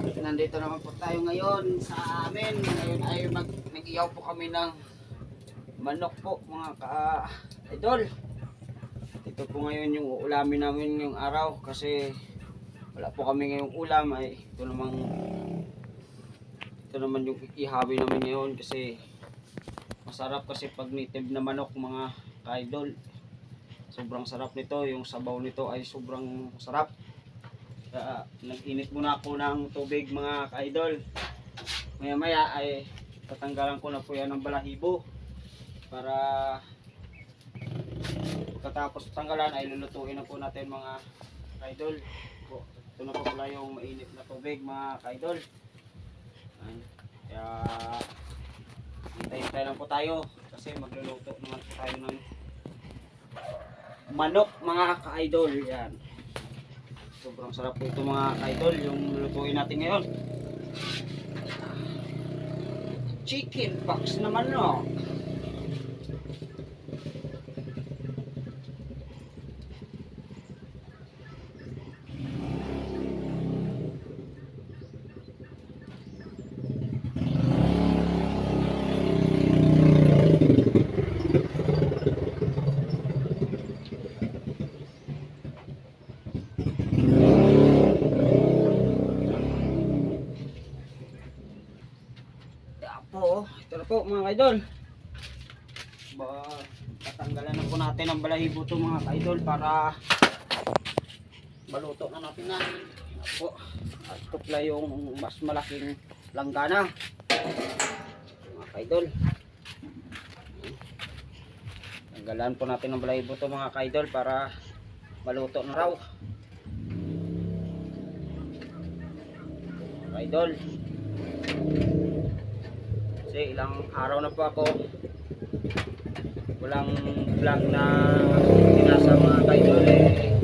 nandito naman po tayo ngayon sa amin. Ngayon ay mag nag-iyaw po kami ng manok po mga ka-idol. Ito po ngayon yung ulamin namin ngayong araw kasi wala po kami ngayong ulam ay ito namang ito naman yung ihawi namin ngayon kasi masarap kasi pag native na manok mga ka-idol. Sobrang sarap nito, yung sabaw nito ay sobrang sarap. Kaya nag-init muna ako ng tubig mga ka-idol. Maya maya ay tatanggalan ko na po yan ng balahibo para pagkatapos tanggalan ay lulutuin na po natin mga ka-idol. Ito na po pala yung mainit na tubig mga ka-idol. Kaya hintay-hintay lang po tayo kasi magluluto naman tayo ng manok mga ka-idol. Yan. Sobrang sarap po ito mga ka-idol, yung lulutuin natin ngayon. Chicken box naman no. Yan po, oh. ito na mga ka-idol. Ba, tatanggalan na po natin ang balahibo to mga ka-idol para maluto na natin na. Yan po, at pala yung mas malaking langgana. Mga ka-idol. Tanggalan po natin ang balahibo to mga ka-idol para maluto na raw. Mga ka-idol. Kasi ilang araw na po ako walang vlog na pinasa mga kaidol eh.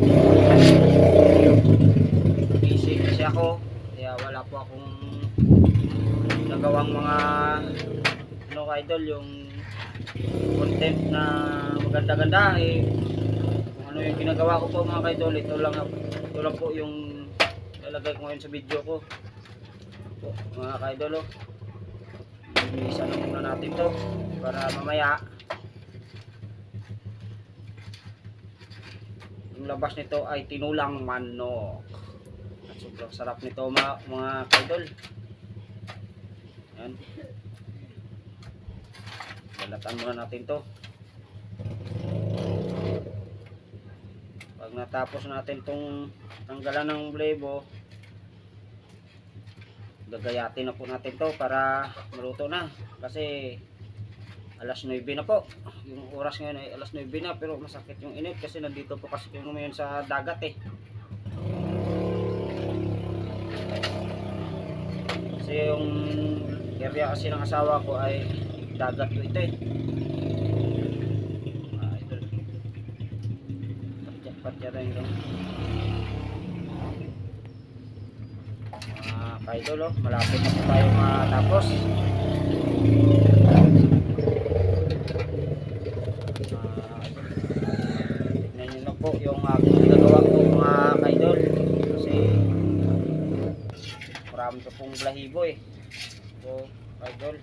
Busy kasi ako. Kaya wala po akong nagawang mga ano kaidol yung content na maganda-ganda eh. Ano yung ginagawa ko po mga kaidol ito lang ito lang po yung lalagay ko ngayon sa video ko. Po, mga kaidol oh. Bilisan na muna natin to para mamaya yung labas nito ay tinulang manok. At sobrang sarap nito mga, mga kaidol. Yan. Balatan muna natin to. Pag natapos natin tong tanggalan ng blebo, gagayatin na po natin to para maluto na. Kasi alas 9 na po. Yung oras ngayon ay alas 9 na pero masakit yung init kasi nandito po kasi yung ngayon sa dagat eh. Kasi yung area kasi ng asawa ko ay dagat po ito eh ah, ito patya patya rin ito kaidol oh, malapit na tayo matapos. Ah, tignan nyo na po yung aking ginagawa ko mga kaidol. Kasi marami ko pong balahibo eh. So kaidol.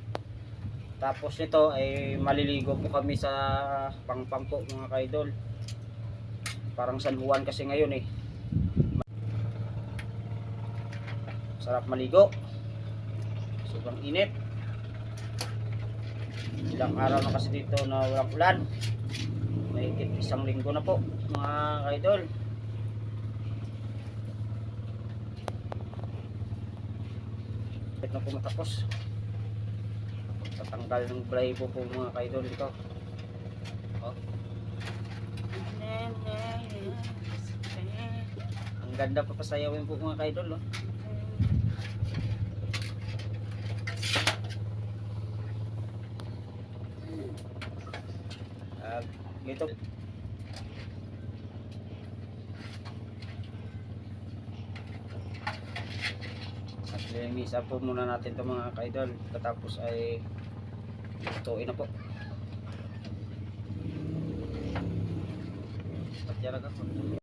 Tapos nito ay maliligo po kami sa pangpang po mga kaidol. Parang San Juan kasi ngayon eh sarap maligo. Sobrang init. Ilang araw na kasi dito na walang ulan. May isang linggo na po mga kaidol. Bakit na po matapos. Tatanggal ng balahibo po mga kaidol dito. Oh. ang ganda pa pasayawin po mga kaidol oh. Dito. At linisan po muna natin to mga kaidol. Katapos ay tutuin na po. At yan ako.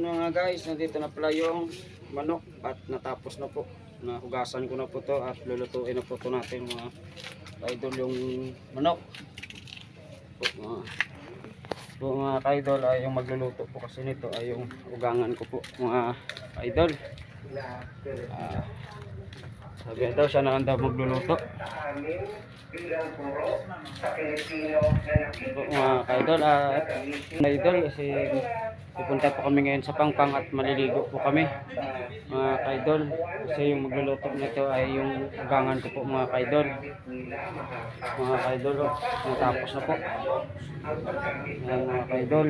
Mga guys, nandito na pala yung manok at natapos na po. Nahugasan ko na po to at lulutuin na po to natin mga idol yung manok. Po, mga, po mga idol ay yung magluluto po kasi nito ay yung ugangan ko po mga idol. Ah, sabi daw siya na daw magluluto. Po, mga idol at idol kasi pupunta po kami ngayon sa Pangpang at maliligo po kami mga kaidol. Kasi yung magluluto nito ay yung ugangan ko po mga kaidol. Mga kaidol oh, natapos na po. Yan mga kaidol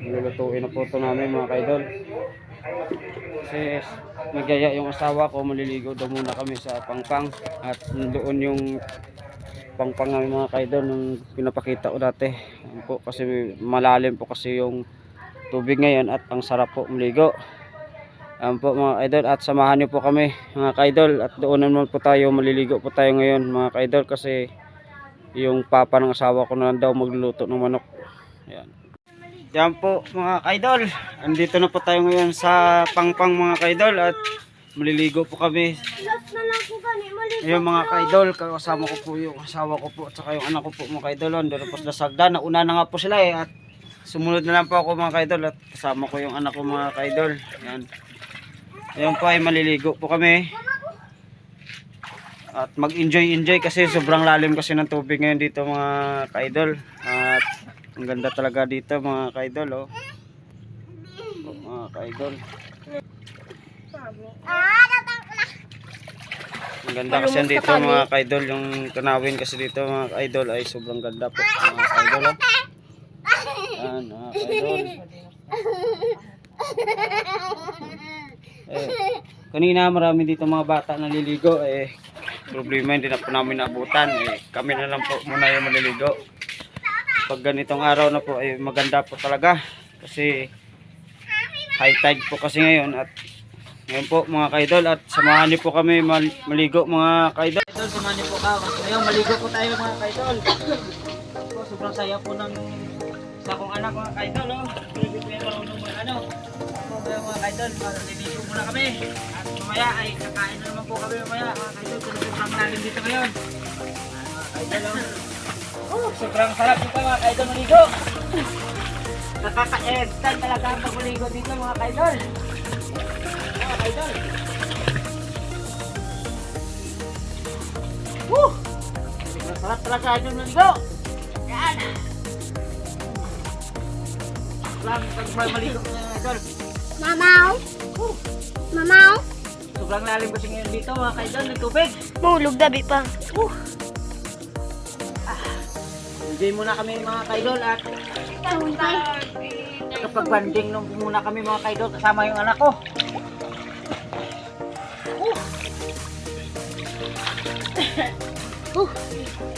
nilulutuin na po ito namin mga kaidol. Kasi nagyaya yung asawa ko maliligo daw muna kami sa Pangpang. At doon yung pangpang namin mga kaidol nung pinapakita ko dati. Kasi malalim po kasi yung tubig ngayon at ang sarap po maligo Yan po mga kaidol at samahan niyo po kami mga kaidol at doon naman po tayo maliligo po tayo ngayon mga kaidol kasi yung papa ng asawa ko na daw magluluto ng manok yan yan po mga kaidol andito na po tayo ngayon sa pangpang mga kaidol at maliligo po kami lang. Ayun mga kaidol, kasama ko po yung asawa ko po at saka yung anak ko po mga kaidol. Doon po sila sagda. Nauna na nga po sila eh at sumunod na lang po ako mga kaidol at kasama ko yung anak ko mga kaidol. Yan. Ayun po ay maliligo po kami. At mag-enjoy enjoy kasi sobrang lalim kasi ng tubig ngayon dito mga kaidol. At ang ganda talaga dito mga kaidol oh. Po, mga kaidol. Ang ganda kasi dito mga kaidol, yung tanawin kasi dito mga kaidol ay sobrang ganda po mga kaidol. oh. Yan. Eh, kanina marami dito mga bata naliligo eh problema hindi na po namin naabutan eh kami na lang po muna yung maliligo pag ganitong araw na po ay maganda po talaga kasi high tide po kasi ngayon at ngayon po mga kaidol at samahan niyo po kami mal- maligo mga kaidol. Kaidol, samahan niyo po ka. Ngayon maligo po tayo mga kaidol. Sobrang saya po ng sa akong anak mga kaidol. Oh. Maligo po yung ano. Po, kaya mga kaidol, maliligo muna kami. At mamaya ay kakain na naman po kami mamaya mga kaidol. Kasi sobrang lalim dito ngayon. Mga kaidol. Oh. Sobrang sarap dito mga kaidol maligo. Nakaka-extend talaga ang pagligo dito mga kaidol. Mga kaidol. Woo! Sobrang sarap talaga idol maligo. Yan. Pag may maligo na idol. Mamaw. Mamaw. Sobrang lalim kasi ngayon dito mga kaidol ng tubig. Mulog gabi pa. Woo! Ah, Enjoy muna kami mga kaidol at kapag banding nung muna kami mga kaidol kasama yung anak ko. Uh. Uh.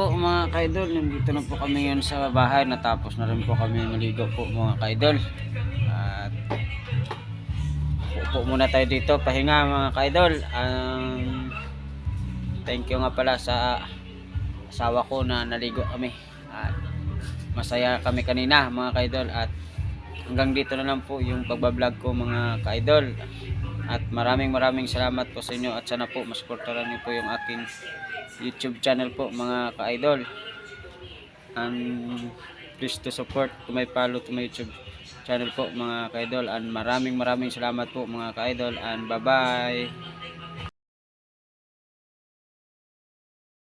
po mga kaidol, nandito na po kami ngayon sa bahay. Natapos na rin po kami maligo po mga kaidol. At upo muna tayo dito, pahinga mga kaidol. Um, thank you nga pala sa asawa ko na naligo kami. At masaya kami kanina mga kaidol. At hanggang dito na lang po yung pagbablog ko mga kaidol. At maraming maraming salamat po sa inyo at sana po masuportaran niyo po yung aking YouTube channel po mga ka-idol. And please to support to my follow to my YouTube channel po mga ka-idol. And maraming maraming salamat po mga ka-idol. And bye-bye.